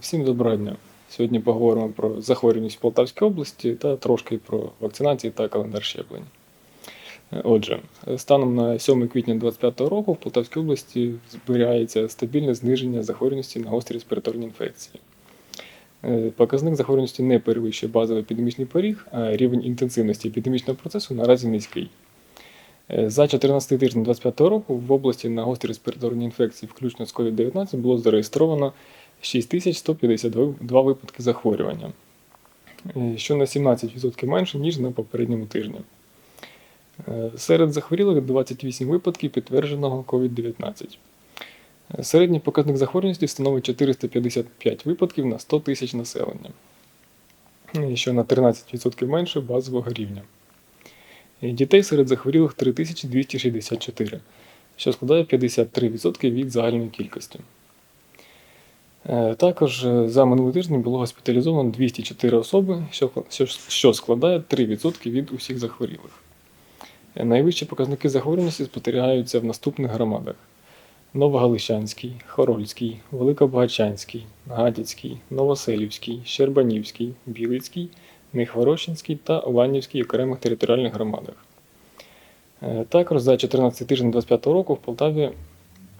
Всім доброго дня. Сьогодні поговоримо про захворюваність в Полтавській області та трошки про вакцинації та календар щеплень. Е, Отже, станом на 7 квітня 2025 року в Полтавській області зберігається стабільне зниження захворюваності на гострі респіраторні інфекції. Е, Показник захворюваності не перевищує базовий епідемічний поріг, а рівень інтенсивності епідемічного процесу наразі низький. Е, За 14 тиждень 2025 року в області на гострі респіраторні інфекції, включно з COVID-19, було зареєстровано 6152 випадки захворювання, е, що на 17% менше, ніж на попередньому тижні. Е, Серед захворілих 28 випадків підтвердженого COVID-19. Е, Середній показник захворюваності становить 455 випадків на 100 тисяч населення, що на 13% менше базового рівня. Дітей серед захворілих 3264, що складає 53% від загальної кількості. Е, Також е, за минулий тиждень було госпіталізовано 204 особи, що, складає 3% від усіх захворілих. Е, Найвищі показники захворюваності спостерігаються в наступних громадах: Новогалищанський, Хорольський, Великобагачанський, Гадяцький, Новоселівський, Щербанівський, Білицький, Нехворощинський та Оланівський окремих територіальних громадах. Також за 14 тиждень 2025 року в Полтаві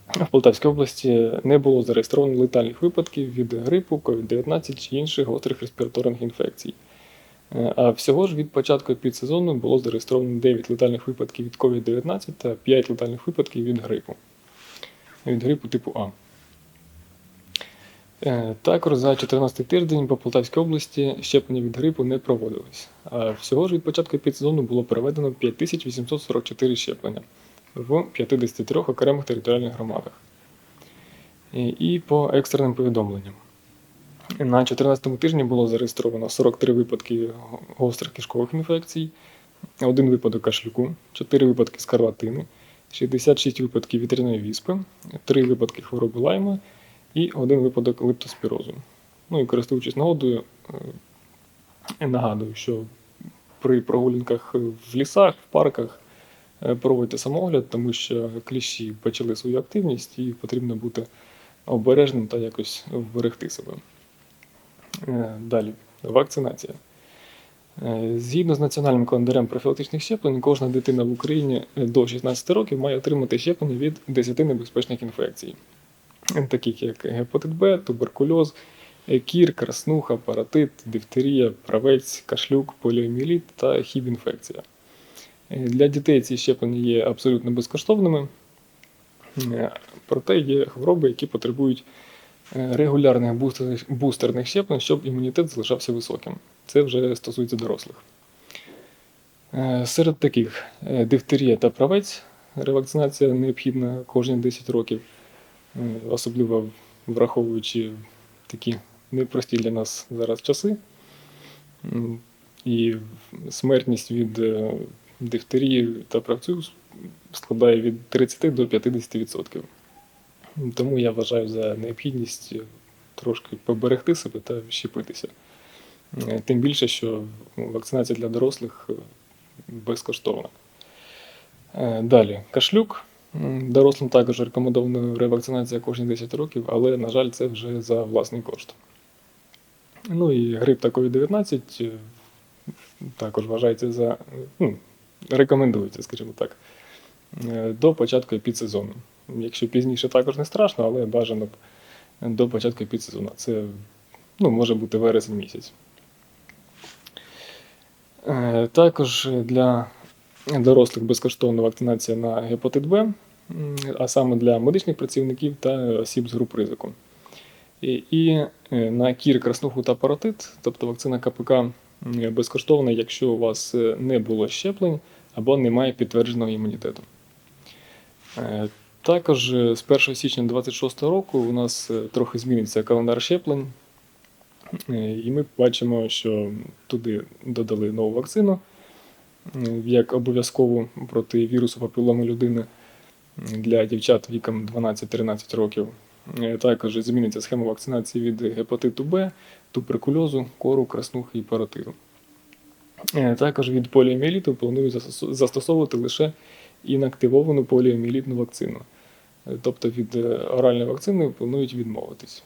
в Полтавській області не було зареєстровано летальних випадків від грипу, COVID-19 чи інших гострих респіраторних інфекцій. Е, А всього ж від початку підсезону було зареєстровано 9 летальних випадків від COVID-19 та 5 летальних випадків від грипу. Від грипу типу А. Е, Також за 14 тиждень по Полтавській області щеплення від грипу не проводилось. А всього ж від початку підсезону було проведено 5844 щеплення в 53 окремих територіальних громадах. І, по екстреним повідомленням. На 14 тижні було зареєстровано 43 випадки гострих кишкових інфекцій, один випадок кашлюку, 4 випадки скарлатини, 66 випадків вітряної віспи, 3 випадки хвороби лайма і один випадок лептоспірозу. Ну і користуючись нагодою, е, нагадую, що при прогулянках в лісах, в парках проводьте самогляд, тому що кліщі почали свою активність і потрібно бути обережним та якось вберегти себе. Е, Далі, вакцинація. Е, Згідно з національним календарем профілактичних щеплень, кожна дитина в Україні до 16 років має отримати щеплення від 10 небезпечних інфекцій, таких як гепатит Б, туберкульоз, е, кір, краснуха, паратит, дифтерія, правець, кашлюк, поліоміеліт та хіб-інфекція. Для дітей ці щеплення є абсолютно безкоштовними, проте є хвороби, які потребують е, регулярних бустерних, щеплень, щоб імунітет залишався високим. Це вже стосується дорослих. Е, Серед таких е, дифтерія та правець ревакцинація необхідна кожні 10 років, особливо враховуючи такі непрості для нас зараз часи. І смертність від дифтерії та правцю складає від 30 до 50%. Тому я вважаю за необхідність трошки поберегти себе та щепитися. Е, Тим більше, що вакцинація для дорослих е, безкоштовна. Е, Далі, кашлюк. Дорослим також рекомендована ревакцинація кожні 10 років, але, на жаль, це вже за власний кошт. Ну і грип та COVID-19 е, також вважається за. Ну, рекомендується, скажімо так, е, до початку підсезону. Якщо пізніше також не страшно, але бажано б до початку підсезону. Це ну, може бути вересень місяць. Е, Також для дорослих безкоштовна вакцинація на гепатит Б, а саме для медичних працівників та осіб з груп ризику. І, е, на кір, краснуху та паротит, тобто вакцина КПК м, безкоштовна, якщо у вас е, не було щеплень або немає підтвердженого імунітету. Е, Також е, з 1 січня 2026 року у нас е, трохи зміниться календар щеплень. Е, І ми бачимо, що туди додали нову вакцину е, як обов'язкову проти вірусу папіломи людини для дівчат віком 12-13 років. Е, Також зміниться схема вакцинації від гепатиту Б, туберкульозу, кору, краснухи і паротиту. Е, Також від поліоміеліту планують застосовувати лише інактивовану поліоміелітну вакцину. Е, Тобто від оральної вакцини планують відмовитись.